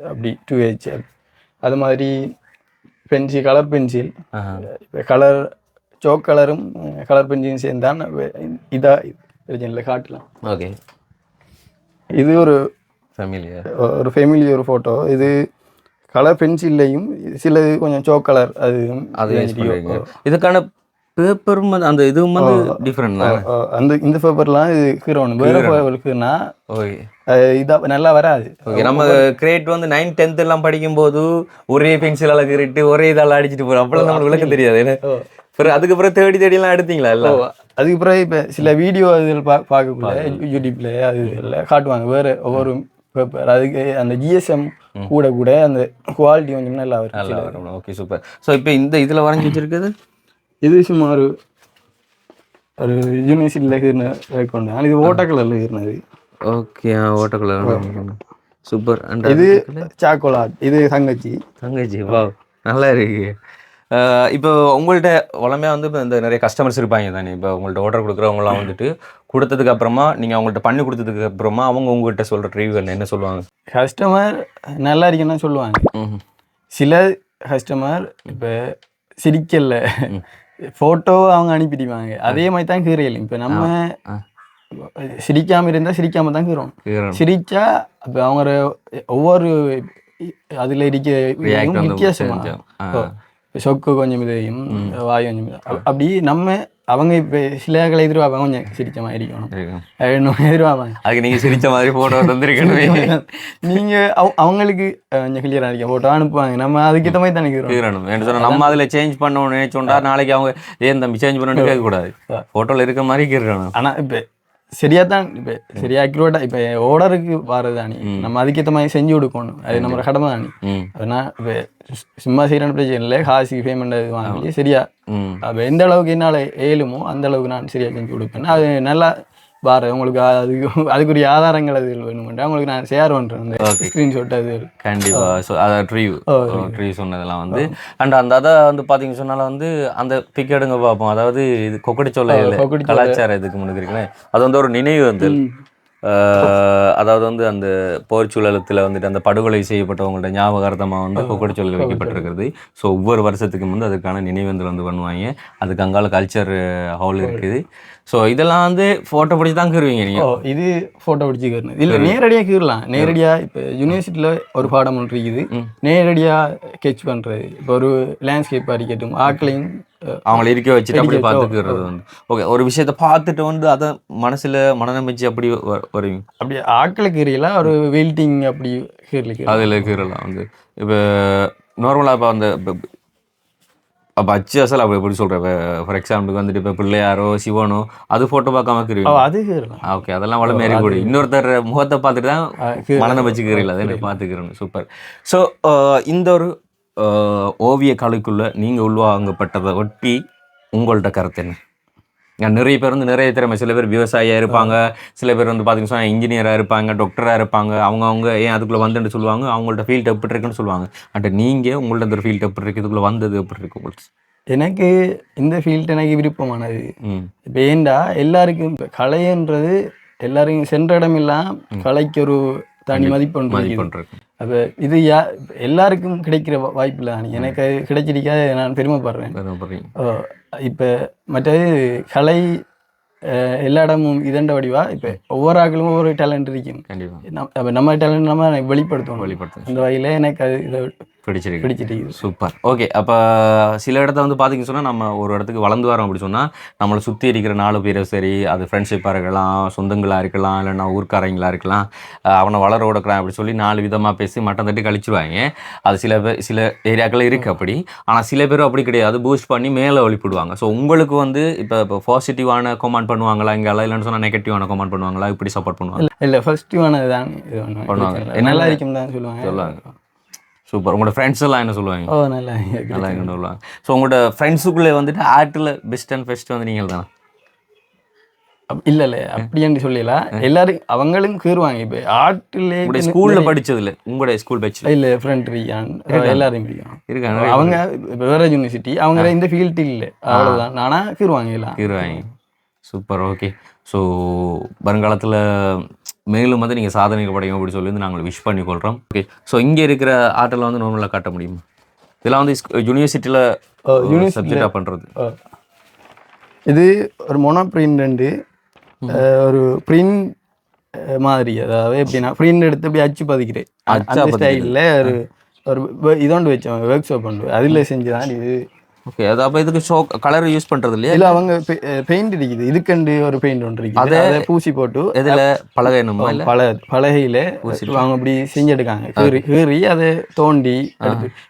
Speaker 2: அப்படி டூ ஹெச் அது மாதிரி பென்சில் கலர் பென்சில் இப்போ கலர் சோக் கலரும் கலர் பென்சிலும் சேர்ந்தான் இதாக பிரச்சனை காட்டலாம்.
Speaker 1: ஓகே
Speaker 2: இது ஒரு ஒரு ஃபேமிலி ஒரு ஃபோட்டோ இது கலர் பென்சில்லையும் சிலது கொஞ்சம் சோக் கலர் அது
Speaker 1: அது இதுக்கான பேப்பரும் அந்த இதுவும் வந்து டிஃப்ரெண்ட்
Speaker 2: அந்த இந்த பேப்பர்லாம் இது கீரோணும் வேறு பேப்பருக்குன்னா இதாக நல்லா வராது.
Speaker 1: ஓகே நம்ம கிரேட் வந்து நைன் டென்த் எல்லாம் படிக்கும்போது ஒரே பென்சிலால கிரேட்டு ஒரே இதால அடிச்சிட்டு போறோம். அப்பெல்லாம் நம்மளுக்கு விளக்கம் தெரியாது. பிறகு அதுக்கப்புறம் தேடி தேடி எல்லாம் எடுத்தீங்களா இல்ல
Speaker 2: அதுக்கு பிறகு இப்போ சில வீடியோ இதில் பா பார்க்கக்குள்ள யூடியூப்ல அது இதில் காட்டுவாங்க. வேறு ஒவ்வொரு பேப்பர் அதுக்கு அந்த ஜிஎஸ்எம் கூட கூட அந்த குவாலிட்டி கொஞ்சம் நல்லா வரும்.
Speaker 1: நல்லா வரும். ஓகே சூப்பர் ஸோ இப்போ இந்த இதுல வரைஞ்சி வச்சிருக்குது?
Speaker 2: இது இருந்த கொண்டு ஆனால் இது ஓட்ட கலரில் இருந்தது
Speaker 1: ஓகே ஓட்ட கலர் சூப்பர் அண்ட்
Speaker 2: இது சாக்கோலாட் இது தங்கச்சி
Speaker 1: தங்கச்சி வா நல்லா இருக்கு இப்போ உங்கள்ட்ட வளமையாக வந்து இப்போ இந்த நிறைய கஸ்டமர்ஸ் இருப்பாங்க தானே இப்போ உங்கள்ட்ட ஆர்டர் கொடுக்குறவங்களாம் வந்துட்டு கொடுத்ததுக்கு அப்புறமா நீங்கள் அவங்கள்ட்ட பண்ணி கொடுத்ததுக்கு அப்புறமா அவங்க உங்கள்கிட்ட சொல்கிற ரிவ்யூ என்ன சொல்லுவாங்க
Speaker 2: கஸ்டமர் நல்லா இருக்குன்னு சொல்லுவாங்க சில கஸ்டமர் இப்போ சிரிக்கல ஃபோட்டோ அவங்க அனுப்பிடுவாங்க அதே மாதிரி தான் கீரையில் இப்போ நம்ம சிரிக்காம இருந்தால் சிரிக்காம தான் கீறோம் சிரிச்சா அப்போ அவங்க ஒவ்வொரு அதில் இருக்க வித்தியாசமா. சொக்கு கொஞ்சம் இதையும் வாய் கொஞ்சம் அப்படி நம்ம அவங்க இப்போ சிலைகளை எதிர்பார்ப்பாங்க. கொஞ்சம் சிரிச்ச மாதிரி இருக்கணும் எதிர்பார்ப்பாங்க?
Speaker 1: அதுக்கு நீங்க சிரிச்ச மாதிரி போட்டோ தந்திருக்கணும்.
Speaker 2: நீங்க அவ- அவங்களுக்கு கொஞ்சம் கிளியரா இருக்க? போட்டோ அனுப்புவாங்க. நம்ம அதுக்கேற்ற மாதிரி தானே இருக்கிறோம்.
Speaker 1: நம்ம அதுல சேஞ்ச் பண்ணணும்னு நினைச்சோண்டா நாளைக்கு அவங்க ஏன் தம்பி சேஞ்ச் பண்ணணும்னு கேட்க கூடாது போட்டோல இருக்க மாதிரி இருக்கணும்.
Speaker 2: ஆனா இப்ப சரியா தான் இப்ப சரியா அக்யூரேட்டா இப்ப ஓர்டருக்கு வாரது தானே நம்ம அதுக்கேற்ற மாதிரி செஞ்சு கொடுக்கணும் அது நம்ம கடமை தானே அதனால் இப்போ சும்மா செய்யற பிரச்சனை இல்லை காசு பேமெண்ட் வாங்கி சரியா அப்போ எந்த அளவுக்கு என்னால் ஏழுமோ அந்த அளவுக்கு நான் சரியா செஞ்சு கொடுப்பேன் அது நல்லா பாரு உங்களுக்கு அதுக்கு அதுக்குரிய ஆதாரங்கள் அது வேணுமெண்டா உங்களுக்கு நான் ஷேர் பண்ணுறேன் அந்த ஸ்க்ரீன்ஷாட் அது
Speaker 1: கண்டிப்பா. ஸோ அதான் ட்ரீ ட்ரீ சொன்னதெல்லாம் வந்து அண்ட் அந்த அதை வந்து பார்த்தீங்க சொன்னால வந்து அந்த பிக் எடுங்க பார்ப்போம் அதாவது இது கொக்கடி சொல்ல
Speaker 2: கொக்கடி
Speaker 1: கலாச்சார இதுக்கு முன்னுக்கு இருக்குல்ல. அது வந்து ஒரு நினைவு வந்து. அதாவது வந்து அந்த போர் சூழலத்தில் வந்துட்டு அந்த படுகொலை செய்யப்பட்டவங்களோட ஞாபகார்த்தமாக வந்து கொக்கடி சொல்லல் வைக்கப்பட்டிருக்கிறது. ஸோ ஒவ்வொரு வருஷத்துக்கு வந்து அதுக்கான நினைவேந்தல் வந்து பண்ணுவாங்க. அதுக்கு அங்கால கல்ச்சர் ஹால் இருக்குது. ஸோ இதெல்லாம் வந்து ஃபோட்டோ பிடிச்சி தான் கருவீங்க
Speaker 2: ஓ
Speaker 1: நீங்கள்
Speaker 2: இது ஃபோட்டோ பிடிச்சிக்கிறேன் இல்லை நேரடியாக கீறலாம். நேரடியாக இப்போ யூனிவர்சிட்டியில் ஒரு பாடம் ஒன்று இருக்குது. நேரடியாக ஸ்கெச் பண்ணுறது இப்போ ஒரு லேண்ட்ஸ்கேப் அடிக்கட்டும் ஆக்களையும்
Speaker 1: அவங்கள இருக்க வச்சுட்டு அப்படி பார்த்துக்கிறது வந்து. ஓகே ஒரு விஷயத்த பார்த்துட்டு வந்து அதை மனசுல மனநம்பிச்சு அப்படி வருவீங்க
Speaker 2: அப்படி ஆக்களுக்கு கீறலாம் ஒரு வெல்டிங் அப்படி கீறலுக்கு
Speaker 1: அதில் இருக்கிறலாம் வந்து. இப்போ நார்மலாக இப்போ அந்த அப்போ அச்சு அசல் அப்படி எப்படி சொல்கிறேன் இப்போ ஃபார் எக்ஸாம்பிளுக்கு வந்துட்டு இப்போ பிள்ளையாரோ சிவனோ அது ஃபோட்டோ பார்க்காம இருக்கிறீங்க
Speaker 2: அது
Speaker 1: ஓகே அதெல்லாம் வள மாரி கூட இன்னொருத்தர் முகத்தை பார்த்துட்டு தான்
Speaker 2: கீறலாம்.
Speaker 1: மனதை வச்சுக்கிறீங்களா அதை எனக்கு பார்த்துக்கிறேன் சூப்பர் ஸோ இந்த ஒரு ஓவிய கலைக்குள்ள நீங்கள் உள்வாங்கப்பட்டதை ஒட்டி உங்கள்ட்ட கருத்து என்ன? நிறைய பேர் வந்து நிறைய திறமை. சில பேர் விவசாயியாக இருப்பாங்க. சில பேர் வந்து பார்த்தீங்கன்னா சொன்னா இன்ஜினியராக இருப்பாங்க டாக்டராக இருப்பாங்க. அவங்க அவங்க ஏன் அதுக்குள்ளே வந்துன்னு சொல்லுவாங்க? அவங்கள்ட்ட ஃபீல்ட் எப்படி இருக்குன்னு சொல்லுவாங்க. அண்ட் நீங்கள் உங்கள்ட்ட இந்த ஃபீல்ட் எப்படி இருக்கு? இதுக்குள்ளே வந்தது எப்படி இருக்கு உங்களுக்கு
Speaker 2: எனக்கு இந்த ஃபீல்ட் எனக்கு விருப்பமானது.
Speaker 1: ம்.
Speaker 2: இப்போ ஏண்டா எல்லாருக்கும் இப்போ கலைன்றது எல்லாருக்கும் சென்ற இடமெல்லாம் கலைக்கு ஒரு தனி மதிப்பு ஒன்று
Speaker 1: மதி
Speaker 2: இருக்குது.
Speaker 1: பண்ணுறேன்
Speaker 2: அப்போ இது யா எல்லாருக்கும் கிடைக்கிற வா- வாய்ப்பு இல்லை தானே எனக்கு கிடைச்சிருக்காது நான் பெருமைப்படுறேன். இப்போ மற்றது கலை எல்லா இடமும் இதண்ட வடிவா இப்போ ஒவ்வொரு ஆக்களும் ஒவ்வொரு டேலண்ட் இருக்கும்.
Speaker 1: கண்டிப்பாக
Speaker 2: நம்ம டேலண்ட் நம்ம வெளிப்படுத்தணும்.
Speaker 1: வெளிப்படுத்துங்க
Speaker 2: அந்த வகையில் எனக்கு அது இதை
Speaker 1: பிடிச்சிருக்கு.
Speaker 2: பிடிச்சிட்டு.
Speaker 1: சூப்பர். ஓகே அப்போ சில இடத்த வந்து பார்த்தீங்கன்னு சொன்னால் நம்ம ஒரு இடத்துக்கு வளர்ந்து வரோம் அப்படி சொன்னால் நம்மளை சுற்றி இருக்கிற நாலு பேரும் சரி அது ஃப்ரெண்ட்ஷிப்பாக இருக்கலாம் சொந்தங்களாக இருக்கலாம் இல்லைன்னா ஊர்க்காரங்களா இருக்கலாம் அவனை வளர விடக்கிறான் அப்படி சொல்லி நாலு விதமாக பேசி மட்டம் தட்டி கழிச்சிருவாங்க. அது சில பேர் சில ஏரியாக்கள் இருக்குது அப்படி. ஆனால் சில பேரும் அப்படி கிடையாது. பூஸ்ட் பண்ணி மேலே ஒளிப்பிடுவாங்க. ஸோ உங்களுக்கு வந்து இப்போ இப்போ பாசிட்டிவான கமெண்ட் பண்ணுவாங்களா? இங்கே இல்லைன்னு சொன்னால் நெகட்டிவான கமெண்ட் பண்ணுவாங்களா? இப்படி சப்போர்ட் பண்ணுவாங்க
Speaker 2: இல்லை ஃபர்ஸ்ட் ஆனது தான்
Speaker 1: பண்ணுவாங்க.
Speaker 2: நல்லா இருக்கும் தான் சொல்லுவாங்க.
Speaker 1: சொல்லுவாங்க. சூப்பர். உங்களோட ஃப்ரெண்ட்ஸ் எல்லாம் என்ன சொல்லுவாங்க?
Speaker 2: ஓ நல்லா.
Speaker 1: நல்லா இருக்குன்னு சொல்லுவாங்க ஸோ உங்களோட ஃப்ரெண்ட்ஸுக்குள்ளே வந்துட்டு ஆர்ட்டில் பெஸ்ட் அண்ட் ஃபெஸ்ட் வந்து நீங்கள் தானே
Speaker 2: இல்ல இல்ல. அப்படின்னு சொல்லலாம் எல்லாரும் அவங்களும் கீறுவாங்க இப்போ ஆர்ட்ல
Speaker 1: ஸ்கூலில் படிச்சதுல உங்களுடைய ஸ்கூல் பேச்சில்
Speaker 2: இல்ல ஃப்ரெண்ட் இருக்கான் எல்லாரும் இருக்கான்
Speaker 1: இருக்காங்க.
Speaker 2: அவங்க வேற யூனிவர்சிட்டி அவங்க இந்த ஃபீல்டு இல்லை. அவ்வளவுதான். நானா கீறுவாங்க எல்லாம்.
Speaker 1: இருவாங்க சூப்பர் ஓகே ஸோ வருங்காலத்தில் மேலும் வந்து நீங்கள் சாதனைகள் படையும் அப்படி சொல்லி வந்து நாங்கள் விஷ் பண்ணி கொள்கிறோம் ஓகே ஸோ இங்கே இருக்கிற ஆர்ட்டில் வந்து நார்மலாக காட்ட முடியுமா இதெல்லாம் வந்து யூனிவர்சிட்டியில் சப்ஜெக்டாக பண்ணுறது.
Speaker 2: இது ஒரு மொனோ பிரிண்ட் ஒரு பிரிண்ட் மாதிரி அதாவது எப்படின்னா பிரிண்ட் எடுத்து அப்படி அச்சு பதிக்கிறேன்
Speaker 1: அச்சா
Speaker 2: அந்த ஸ்டைலில் ஒரு ஒரு இதோண்டு வச்சவங்க ஒர்க் ஷாப் பண்ணுவேன் அதில் செஞ்சு தான் இது
Speaker 1: ஓகே அது அப்போ இதுக்கு ஷோ கலர் யூஸ் பண்ணுறது இல்லையா
Speaker 2: இல்ல அவங்க பெயிண்ட் இருக்குது இதுக்கண்டு ஒரு பெயிண்ட் ஒன்று இருக்குது. அதை பூசி போட்டு
Speaker 1: இதில் பலகை இல்லை?
Speaker 2: பல பலகையில அவங்க அப்படி செஞ்செடுக்காங்க கீறி கீறி அதை தோண்டி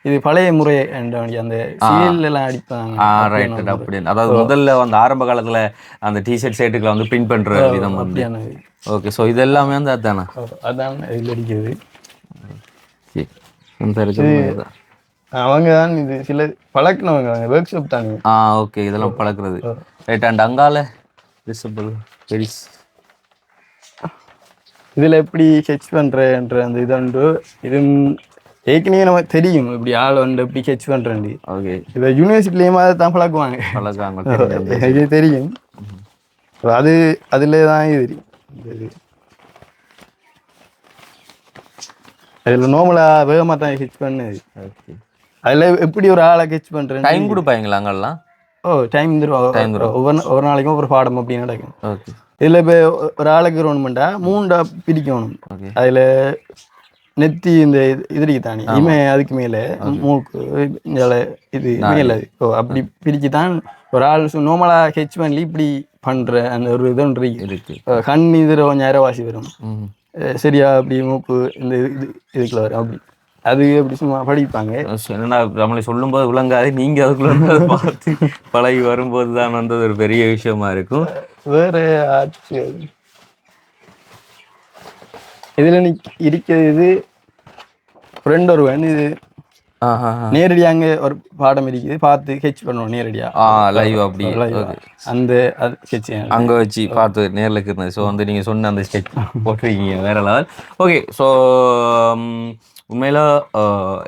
Speaker 2: இது பழைய முறை அந்த சீல் எல்லாம் அடிப்பாங்க.
Speaker 1: ரைட் அப்படி அதாவது முதல்ல வந்து ஆரம்ப காலத்தில் அந்த டிஷர்ட் ஷர்ட்டுகளை வந்து பிரிண்ட் பண்ணுற விதம்
Speaker 2: அப்படியானது
Speaker 1: ஓகே ஸோ இது எல்லாமே வந்து அதுதானே
Speaker 2: ஓ, அதான் இதில் அடிக்கிறது
Speaker 1: சரி.
Speaker 2: அவங்க தான் இது சில பழக்கினவங்க ஒர்க் ஷாப் தாங்க
Speaker 1: ஆ ஓகே இதெல்லாம் பழக்கிறது. ரைட் அண்ட் அங்கால விசிபிள் வெரி
Speaker 2: இதுல எப்படி ஸ்கெச் பண்றேன்ற அந்த இது உண்டு இது ஏற்கனவே நம்ம தெரியும் இப்படி ஆள் வந்து எப்படி ஸ்கெச் பண்றேன்
Speaker 1: ஓகே
Speaker 2: இப்போ யூனிவர்சிட்டிலேயும் அதை தான் பழக்குவாங்க.
Speaker 1: பழக்காங்க *laughs*
Speaker 2: எனக்கு தெரியும். அது அதில் தான் இது தெரியும். இது. அதில் நார்மலாக வேகமாக தான் ஹெச் பண்ணுது
Speaker 1: ஓகே
Speaker 2: அதில் எப்படி ஒரு ஆளை ஹெச் பண்ணுறேன்
Speaker 1: டைம் கொடுப்பாங்களா அங்கெல்லாம்?
Speaker 2: ஓ டைம் தருவா? ஒவ்வொரு ஒவ்வொரு நாளைக்கும் ஒவ்வொரு பாடம் அப்படி நடக்கும்.
Speaker 1: ஓகே
Speaker 2: இதில் இப்போ ஒரு ஆளுக்கு கவர்மெண்ட்டாக மூண்டா பிரிக்கணும் அதில் நெத்தி இந்த இதுக்கு தானே? இமை அதுக்கு மேலே மூக்கு இது மேலே. ஓ அப்படி பிரிச்சு தான் ஒரு ஆள் நார்மலாக ஹெச் பண்ணி இப்படி பண்ற அந்த ஒரு இது இருக்கு. கண் இதில் கொஞ்சம் அரைவாசி வரும். சரியா அப்படி மூக்கு இந்த இது இது- இதுக்குள்ள வரும். அப்படி. அது அப்படி சும்மா படிப்பாங்க?
Speaker 1: என்னன்னா நம்மளை சொல்லும்போது விளங்காது நீங்க அதுக்குள்ள பார்த்து பழகி வரும்போது தான் வந்து அது ஒரு பெரிய விஷயமா இருக்கும்.
Speaker 2: வேற ஆச்சு. இதுல நீ இருக்கிறது இது ஃப்ரெண்ட் ஒருவன் இது
Speaker 1: ஆஹா
Speaker 2: நேரடியா அங்க ஒரு பாடம் இருக்குது. பார்த்து ஹெச் பண்ணுவோம் நேரடியா.
Speaker 1: ஆ லைவ் அப்படி.
Speaker 2: அந்த ஹெச்
Speaker 1: அங்க வச்சு பார்த்து நேர்ல இருந்தது ஸோ வந்து நீங்க சொன்ன அந்த ஸ்கெச் போட்டிருக்கீங்க வேற லெவல் ஓகே ஸோ உண்மையில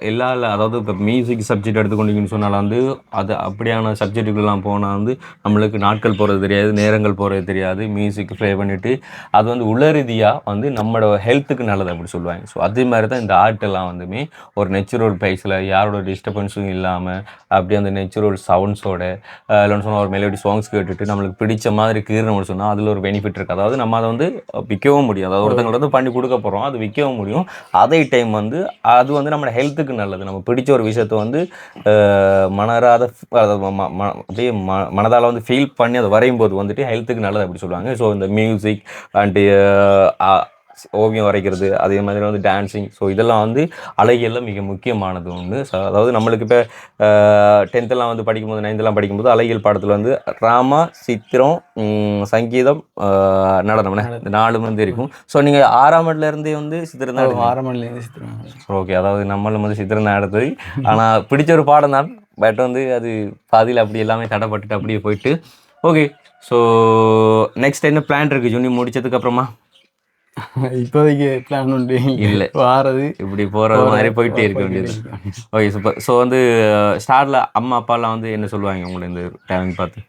Speaker 1: எல்லா அதாவது இப்போ மியூசிக் சப்ஜெக்ட் எடுத்துக்கொண்டீங்கன்னு சொன்னால் வந்து அது அப்படியான சப்ஜெக்ட்டுக்கெல்லாம் போனால் வந்து நம்மளுக்கு நாட்கள் போகிறது தெரியாது நேரங்கள் போகிறது தெரியாது மியூசிக் ப்ளே பண்ணிவிட்டு அது வந்து உளரீதியாக வந்து நம்மளோட ஹெல்த்துக்கு நல்லது அப்படி சொல்லுவாங்க. ஸோ அதே மாதிரி தான் இந்த ஆர்ட் எல்லாம் வந்துமே ஒரு நேச்சுரல் ப்ரைஸில் யாரோட டிஸ்டர்பன்ஸும் இல்லாமல் அப்படியே அந்த நேச்சுரல் சவுண்ட்ஸோட இல்லைன்னு சொன்னால் ஒரு மெலோடி சாங்ஸ் கேட்டுட்டு நம்மளுக்கு பிடிச்ச மாதிரி கீறணும் சொன்னால் அதில் ஒரு பெனிஃபிட் இருக்குது அதாவது நம்ம அதை வந்து விற்கவும் முடியும். அதாவது ஒருத்தங்கள்ட்ட வந்து பண்ணி கொடுக்க போகிறோம் அது விற்கவும் முடியும். அதே டைம் வந்து அது வந்து நம்ம ஹெல்த்துக்கு நல்லது. நம்ம பிடிச்ச ஒரு விஷயத்தை வந்து மனராத ம- ம- அப்படியே ம மனதால் வந்து ஃபீல் பண்ணி அதை வரையும் போது வந்துட்டு ஹெல்த்துக்கு நல்லது அப்படி சொல்லுவாங்க. ஸோ இந்த மியூசிக் அண்டு ஓவியம் வரைகிறது அதே மாதிரி வந்து டான்ஸிங் ஸோ இதெல்லாம் வந்து அழகியெல்லாம் மிக முக்கியமானது ஒன்று ஸோ அதாவது நம்மளுக்கு இப்போ டென்த்தெல்லாம் வந்து படிக்கும்போது நைன்த்தெல்லாம் படிக்கும்போது அழகியல் பாடத்தில் வந்து ட்ராமா சித்திரம் சங்கீதம் நடனம் இந்த நாலு வந்து இருக்கும். ஸோ நீங்கள் ஆறாம் இடத்துல இருந்தே வந்து சித்திரம் தான்
Speaker 2: ஆறு மணிலேருந்து சித்திரம்
Speaker 1: ஓகே அதாவது நம்மளும் வந்து சித்திரம் தான் எடுத்தது. ஆனால் பிடிச்ச ஒரு பாடம் தான். பட் வந்து அது பாதியில் அப்படி எல்லாமே தடைப்பட்டுட்டு அப்படியே போயிட்டு. ஓகே ஸோ நெக்ஸ்ட் என்ன பிளான் இருக்குது ஜூனி முடிச்சதுக்கு அப்புறமா?
Speaker 2: இப்போதைக்கு பிளான் உண்டு
Speaker 1: இல்ல.
Speaker 2: வாரது
Speaker 1: இப்படி போகிறது மாதிரி போயிட்டே இருக்க வேண்டியது ஓகே சூப்பர் ஸோ வந்து ஸ்டாரில் அம்மா அப்பாலாம் வந்து என்ன சொல்லுவாங்க உங்களை இந்த டேலண்ட் பார்த்து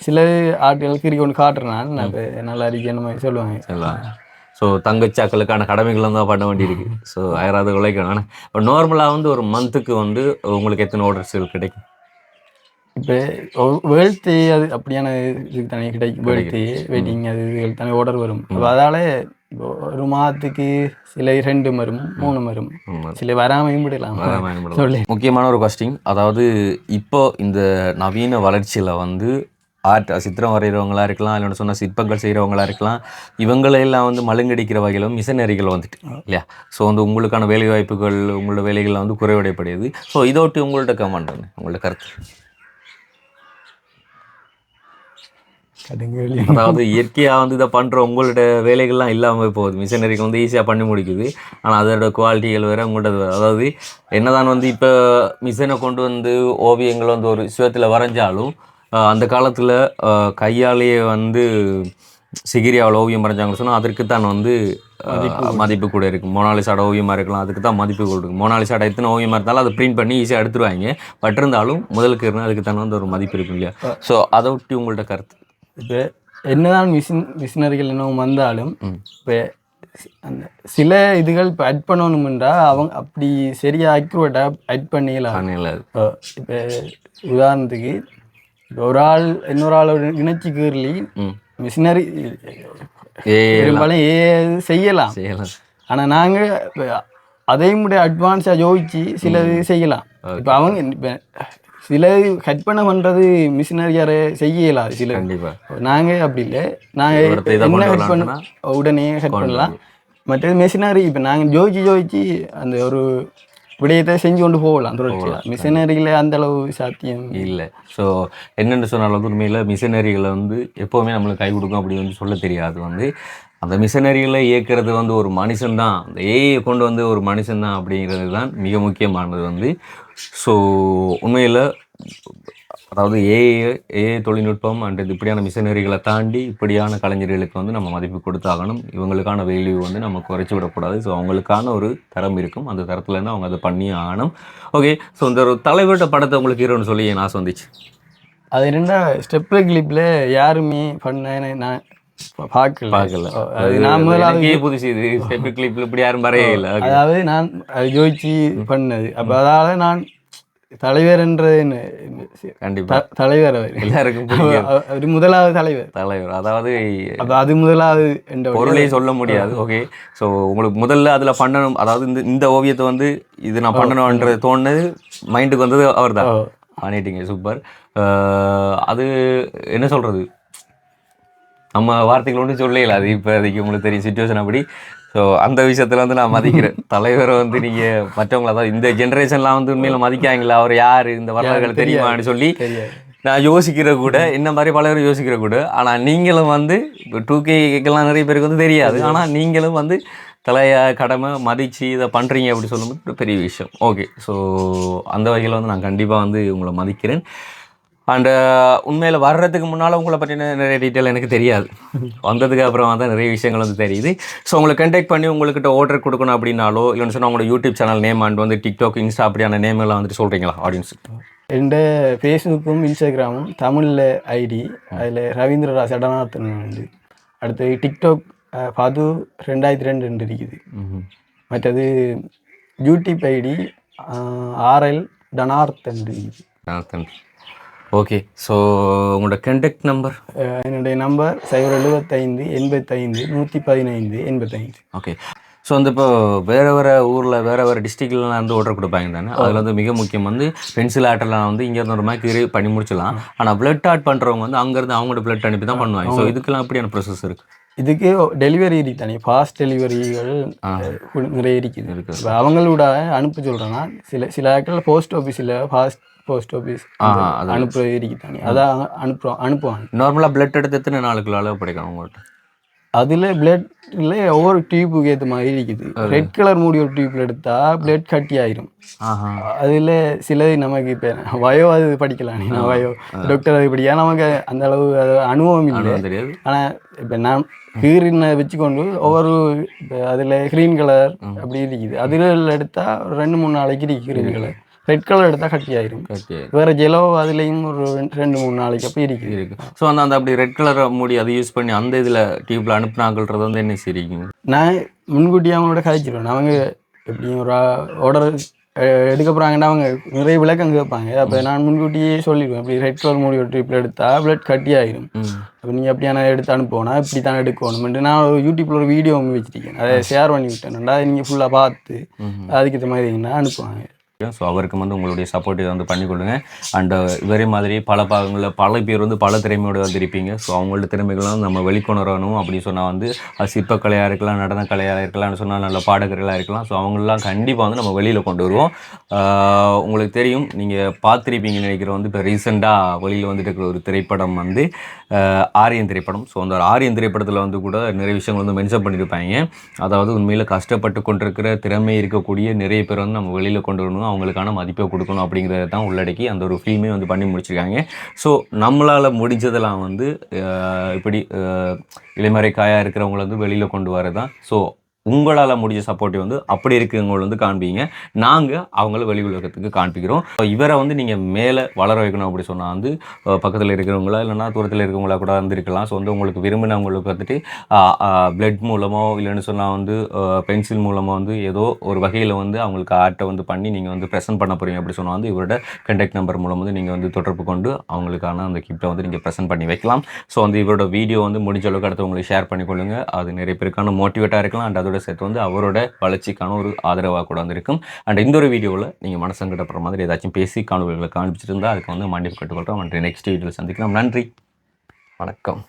Speaker 2: சில ஆட்கள் கிரி கொண்டு காட்டுறேன் நான் நல்லா இருக்கேன்னு மாதிரி சொல்லுவாங்க
Speaker 1: எல்லாம் ஸோ தங்கச்சாக்களுக்கான கடமைகளும் தான் பண்ண வேண்டியிருக்கு ஸோ யாராவது உழைக்கணும் ஆனால் இப்போ நார்மலாக வந்து ஒரு மந்த்துக்கு வந்து உங்களுக்கு எத்தனை ஆர்டர்ஸ் கிடைக்கும்
Speaker 2: இப்போ வேர்ல்டு அது அப்படியான இதுக்கு தானே கிடைக்கும் வேர்ல்டு வெட்டிங் அது இதுகளுக்கு தானே ஆர்டர் வரும். அப்போ அதால ஒரு மாதத்துக்கு சில ரெண்டு வரும் மூணு வரும். சில வராமையும் விடலாம். சொல்லி.
Speaker 1: முக்கியமான ஒரு கொஸ்டின் அதாவது இப்போ இந்த நவீன வளர்ச்சியில் வந்து ஆர்ட் சித்திரம் வரைகிறவங்களா இருக்கலாம் இல்லைன்னு சொன்ன சிற்பங்கள் செய்கிறவங்களா இருக்கலாம் இவங்களையெல்லாம் வந்து மழுங்கடிக்கிற வகையில் மிஷனரிகள் வந்துட்டு இல்லையா? ஸோ வந்து உங்களுக்கான வேலை வாய்ப்புகள் உங்களோட வேலைகள் வந்து குறைவடையப்படுது. ஸோ இதோட்டி உங்கள்ட்ட கமெண்ட் உங்களோட கருத்து. அதாவது இயற்கையாக வந்து இதை பண்ணுற உங்களோட வேலைகள்லாம் இல்லாமல் போகுது. மிஷினரிக்கு வந்து ஈஸியாக பண்ணி முடிக்குது. ஆனால் அதோட குவாலிட்டிகள் வேறு உங்களோட. அதாவது என்னதான் வந்து இப்போ மிஷினை கொண்டு வந்து ஓவியங்கள் வந்து ஒரு சுயத்தில் வரைஞ்சாலும் அந்த காலத்தில் கையாலேயே வந்து சிகிரியாவில் ஓவியம் வரைஞ்சாங்கன்னு சொன்னால் அதற்கு தான் வந்து மதிப்பு கூட. இருக்கும். மோனாலிசாட ஓவியமாக இருக்கலாம். அதுக்கு தான் மதிப்பு கூட இருக்கும். மோனாலிசாட எத்தனை ஓவியமாக இருந்தாலும் அதை பிரிண்ட் பண்ணி ஈஸியாக எடுத்துருவாங்க. பட் இருந்தாலும் முதலுக்கு இருந்தால் அதுக்கு தான் வந்து ஒரு மதிப்பு இருக்கும் இல்லையா? ஸோ அதை ஒட்டி உங்கள்ட்ட கருத்து.
Speaker 2: இப்போ என்னதான் மிஷின் மிஷினரிகள் இன்னும் வந்தாலும். இப்போ அந்த சில இதுகள் இப்போ அட் பண்ணணுமென்றா அவங்க அப்படி சரியா அக்யூரேட்டாக அட் பண்ணிடலாம் இப்போ இப்போ உதாரணத்துக்கு இப்போ ஒரு ஆள் இன்னொரு ஆளோட இணைச்சி கீறலி மிஷினரி பெரும்பாலும் ஏ செய்யலாம்.
Speaker 1: செய்யலாம்.
Speaker 2: ஆனால் நாங்கள் அதையும் விட அட்வான்ஸாக யோசிச்சு சில இது செய்யலாம். இப்போ அவங்க இப்போ சில கட் பண்ண பண்ணுறது மிஷினரியார செய்யலாம் சில.
Speaker 1: கண்டிப்பா.
Speaker 2: நாங்கள் அப்படி இல்லை. என்ன கட் பண்ண உடனே கட் பண்ணலாம். மற்றது மெஷினரி இப்போ நாங்கள் ஜோதிச்சு ஜோதிச்சு அந்த ஒரு விடயத்தை செஞ்சு கொண்டு போகலாம். தொடர்ச்சியாக மிஷினரியில் அந்த அளவு சாத்தியம்
Speaker 1: இல்லை. ஸோ என்னென்னு சொன்னாலும் வந்து உண்மையில் மிஷினரிகளை வந்து எப்போவுமே நம்மளுக்கு கை கொடுக்கும் அப்படி வந்து சொல்ல தெரியாது. வந்து அந்த மிஷினரிகளை இயக்குறது வந்து ஒரு மனுஷன்தான். அந்த ஏஐயை கொண்டு வந்து ஒரு மனுஷன்தான் அப்படிங்கிறது தான் மிக முக்கியமானது. வந்து ஸோ உண்மையில் அதாவது ஏஏ ஏஐ தொழில்நுட்பம் அண்ட் இப்படியான மிஷினரிகளை தாண்டி இப்படியான கலைஞர்களுக்கு வந்து நம்ம மதிப்பு கொடுத்தாகணும். இவங்களுக்கான வேல்யூ வந்து நம்ம குறைச்சி விடக்கூடாது. ஸோ அவங்களுக்கான ஒரு தரம் இருக்கும். அந்த தரத்துலேருந்து அவங்க அதை பண்ணி ஆகணும். ஓகே ஸோ இந்த ஒரு தலைவர்கிட்ட படத்தை உங்களுக்கு ஹீரோன்னு சொல்லி நான் வந்துச்சு.
Speaker 2: அது என்னென்னா ஸ்டெப் கிளிப்பில் யாருமே பண்ண நான் பார்க்கல.
Speaker 1: பார்க்கல.
Speaker 2: அது நான் முதலாவது
Speaker 1: புதுசு இது. கிளிப்ல இப்படி யாரும் வரையே இல்லை.
Speaker 2: அதாவது நான் அது ஜோதிச்சு பண்ணது. அப்போ அதால நான் தலைவர்ன்றது என்ன? சி-
Speaker 1: கண்டிப்பா
Speaker 2: தலைவர் அவர்.
Speaker 1: எல்லாருக்கும்
Speaker 2: அவர் முதலாவது தலைவர்.
Speaker 1: தலைவர். அதாவது
Speaker 2: அது முதலாவது என்ற
Speaker 1: பொருளே சொல்ல முடியாது. ஓகே. ஸோ உங்களுக்கு முதல்ல அதுல பண்ணணும் அதாவது இந்த இந்த ஓவியத்தை வந்து இது நான் பண்ணணும்ன்றது தோணுது மைண்டுக்கு வந்தது அவர் தான். பண்ணிட்டீங்க. சூப்பர். அது என்ன சொல்றது? நம்ம வார்த்தைகள் ஒன்றும் சொல்லல அது இப்போ அதுக்கு உங்களுக்கு தெரியும் சுச்சுவேஷன் அப்படி. ஸோ அந்த விஷயத்துல வந்து நான் மதிக்கிறேன். *laughs* தலைவரை வந்து நீங்க மற்றவங்கள அதாவது இந்த ஜென்ரேஷன்லாம் வந்து உண்மையில மதிக்காங்களா? அவர் யாரு? இந்த வரலாறுகள் தெரியுமான்னு சொல்லி நான் யோசிக்கிற கூட இந்த மாதிரி பல பேர் யோசிக்கிற கூட ஆனால் நீங்களும் வந்து இப்போ டூ கேக்கெல்லாம் நிறைய பேருக்கு வந்து தெரியாது. ஆனால் நீங்களும் வந்து தலைய கடமை மதித்து இதை பண்ணுறீங்க அப்படி சொல்லும்போது பெரிய விஷயம். ஓகே ஸோ அந்த வகையில் வந்து நான் கண்டிப்பாக வந்து உங்களை மதிக்கிறேன். அண்டு உண்மையில் வர்றதுக்கு முன்னால் உங்களை பற்றின நிறைய டீட்டெயில் எனக்கு தெரியாது. வந்ததுக்கு அப்புறமா தான் நிறைய விஷயங்கள் வந்து தெரியுது. ஸோ உங்களை கண்டெக்ட் பண்ணி உங்கள்கிட்ட ஆர்டர் கொடுக்கணும் அப்படின்னாலோ இல்லைன்னு சொன்னால் உங்களோட யூடியூப் சேனல் நேம் அண்ட் வந்து டிக்டாக் இன்ஸ்டா அப்படியான நேம் எல்லாம் வந்துட்டு சொல்கிறீங்களா ஆடியன்ஸுக்கு
Speaker 2: எந்த ஃபேஸ்புக்கும் இன்ஸ்டாகிராமும் தமிழில் ஐடி அதில் ரவீந்திரரா சடநாதன் உண்டு. அடுத்து டிக்டாக் பது ரெண்டாயிரத்தி ரெண்டு ரெண்டு இருக்குது. மற்றது யூடியூப் ஐடி ஆர்எல் டனார்த்தன் இருக்குது.
Speaker 1: ஓகே ஸோ உங்களோட கண்டெக்ட் நம்பர்
Speaker 2: அஹ், என்னுடைய நம்பர் சைபர் எழுபத்தைந்து எண்பத்தைந்து நூற்றி பதினைந்து எண்பத்தைந்து.
Speaker 1: ஓகே ஸோ வந்து இப்போ வேறு வேறு ஊரில் வேறு வேறு டிஸ்ட்ரிக்ட்லாம் வந்து ஆர்டர் கொடுப்பாங்க தானே? அதில் வந்து மிக முக்கியம் வந்து பென்சில் ஆர்ட்லாம் வந்து இங்கேருந்து ஒரு மாதிரி கீறி பண்ணி முடிச்சிடலாம். ஆனால் பிளட் ஆர்ட் பண்ணுறவங்க வந்து அங்கேருந்து அவங்களோட பிளட் அனுப்பி தான் பண்ணுவாங்க. ஸோ இதுக்கெல்லாம் எப்படியான ப்ரொசஸ் இருக்குது
Speaker 2: இதுக்கு டெலிவரி தானே ஃபாஸ்ட் டெலிவரிகள் நிறைய இருக்குது. இப்போ அவங்களோட அனுப்ப சொல்கிறேன்னா சில சில ஆட்கள் போஸ்ட் ஆஃபீஸில் ஃபாஸ்ட் போஸ்ட் ஆஃபீஸ் அனுப்புற தானே. அதான் அனுப்புகிறோம் அனுப்புவாங்க.
Speaker 1: நார்மலாக பிளட் எடுத்து எத்தனை நாளுக்குள்ள அளவு படிக்கணும் உங்கள்கிட்ட
Speaker 2: அதில் பிளட்ல ஒவ்வொரு டியூப்புக்கு ஏற்ற மாதிரி இருக்குது. ரெட் கலர் மூடி ஒரு டியூப்ல எடுத்தா பிளட் கட்டி ஆயிரும். அதில் சிலது நமக்கு இப்போ வயோ அது படிக்கலாம். நான் வயோ. டாக்டர் அது படிக்க நமக்கு அந்த அளவு அது அனுபவம் இல்லை. ஆனால் இப்போ நான் கீரினை வச்சுக்கொண்டு ஒவ்வொரு இப்போ அதில் க்ரீன் கலர் அப்படி இருக்குது. அதில் எடுத்தால் ஒரு ரெண்டு மூணு நாளைக்கு இருக்கு க்ரீன் கலர் ரெட் கலர் எடுத்தால் கட்டி ஆயிரும் வேற ஜெலோ அதுலேயும் ஒரு ரெண்டு- ரெண்டு மூணு நாளைக்கு அப்போ இருக்குது
Speaker 1: இருக்கு. ஸோ அந்த அந்த அப்படி ரெட் கலர் மூடி அதை யூஸ் பண்ணி அந்த இதில் டியூப்பில் அனுப்புனாங்கள்ன்றது வந்து என்ன சரிங்க
Speaker 2: நான் முன்கூட்டி அவங்களோட கழிச்சிடுவேன் அவங்க எப்படியும் ஒரு ஆர்டர் எடுக்க போகிறாங்கன்னா அவங்க நிறைய விளக்கம் கேட்பாங்க. அப்போ நான் முன்கூட்டியே சொல்லிடுவேன். இப்படி ரெட் கலர் மூடி ஒரு ட்ரிப்பில் எடுத்தால் பிளட் கட்டி ஆயிரும்
Speaker 1: ம்.
Speaker 2: அப்போ நீங்கள் அப்படியான எடுத்து அனுப்புவோனா? இப்படி தான் எடுக்கணும்ட்டு நான் ஒரு யூடியூப்பில் ஒரு வீடியோ ஒன்று வச்சுருக்கேன். அதை ஷேர் பண்ணி விட்டேன்டா நீங்கள் ஃபுல்லாக பார்த்து அதுக்கு ஏற்ற மாதிரி இருந்தீங்கன்னா அனுப்புவாங்க
Speaker 1: ஸோ அவருக்கு வந்து உங்களுடைய சப்போர்ட் இதை வந்து பண்ணி கொடுங்க அண்ட் uh, இவரே மாதிரி பல பாகங்களில் பல பேர் வந்து பல திறமையோடு வந்திருப்பீங்க ஸோ அவங்களோட திறமைகள்லாம் நம்ம வெளிக்கொணரணும் அப்படின்னு சொன்னால் வந்து சிற்பக்கலையாக இருக்கலாம் நடனக்கலையாக இருக்கலாம்னு சொன்னால் நல்ல பாடகர்களாக இருக்கலாம். ஸோ அவங்களெலாம் கண்டிப்பாக வந்து நம்ம வெளியில் கொண்டு வருவோம். உங்களுக்கு தெரியும் நீங்கள் பார்த்துருப்பீங்கன்னு நினைக்கிற வந்து இப்போ ரீசெண்டாக வெளியில் வந்துட்டு இருக்கிற ஒரு திரைப்படம் வந்து ஆரியன் திரைப்படம். ஸோ அந்த ஆரியன் திரைப்படத்தில் வந்து கூட நிறைய விஷயங்கள் வந்து மென்ஷன் பண்ணியிருப்பாங்க அதாவது உண்மையில் கஷ்டப்பட்டு கொண்டிருக்கிற திறமை இருக்கக்கூடிய நிறைய பேர் வந்து நம்ம வெளியில் கொண்டு வரணும். அவங்களுக்கான மதிப்பை கொடுக்கணும் அப்படிங்கிறத தான் உள்ளடக்கி அந்த ஒரு ஃபில்மே வந்து பண்ணி முடிச்சிருக்காங்க. ஸோ நம்மளால் முடிஞ்சதெல்லாம் வந்து இப்படி இளைமறை இளைமறைக்காயாக இருக்கிறவங்கள வந்து வெளியில் கொண்டு வரதான். ஸோ உங்களால் முடிஞ்ச சப்போர்ட்டை வந்து அப்படி இருக்கிறவங்களை வந்து காண்பீங்க. நாங்கள் அவங்கள வெளி உலகத்துக்கு காண்பிக்கிறோம். இவரை வந்து நீங்கள் மேலே வளர வைக்கணும் அப்படி சொன்னால் வந்து பக்கத்தில் இருக்கிறவங்களா இல்லைன்னா தூரத்தில் இருக்கிறவங்களா கூட இருந்திருக்கலாம். ஸோ வந்து உங்களுக்கு விரும்பினவங்களுக்கு வந்துட்டு பிளட் மூலமோ இல்லைன்னு சொன்னால் வந்து பென்சில் மூலமாக வந்து ஏதோ ஒரு வகையில் வந்து அவங்களுக்கு ஆர்ட்டை வந்து பண்ணி நீங்கள் வந்து ப்ரெசென்ட் பண்ண போகிறீங்க அப்படி சொன்னால் வந்து இவரோட கண்டெக்ட் நம்பர் மூலம் வந்து நீங்கள் வந்து தொடர்பு கொண்டு அவங்களுக்கான அந்த கிஃப்ட்டை வந்து நீங்கள் ப்ரெசென்ட் பண்ணி வைக்கலாம். ஸோ வந்து இவரோட வீடியோ வந்து முடிஞ்ச அளவுக்கு அடுத்து உங்களுக்கு ஷேர் பண்ணிக்கொள்ளுங்க. அது நிறைய பேருக்கான மோட்டிவேட்டாக இருக்கலாம். அண்ட் அதோட சேர்த்து வந்து அவரோட வளர்ச்சிக்கான ஒரு ஆதரவாக கூட வந்திருக்கும். அண்ட் இந்த ஒரு வீடியோவில் நீங்கள் மனசங்கடப்படுற மாதிரி ஏதாச்சும் பேசி காணொலிகளை காண்பிச்சிருந்தா அதுக்கு வந்து மன்னிப்பு கட்டுக்கொள்கிறோம் நன்றி. நெக்ஸ்ட் வீடியோவில் சந்திக்கலாம் நன்றி. வணக்கம்.